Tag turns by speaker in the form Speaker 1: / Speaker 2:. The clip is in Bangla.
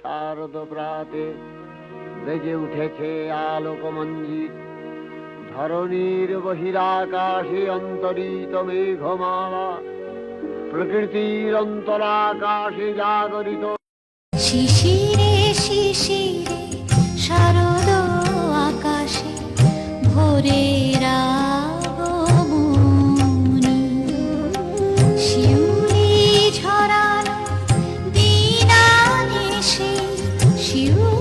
Speaker 1: শারদ প্রাতে বেজে উঠেছে আলোকমঞ্জিত ধরণীর বহিরাকাশে অন্তরিত মেঘমালা প্রকৃতির অন্তরাকাশে জাগরিত।
Speaker 2: শিশিরে শিশিরে you.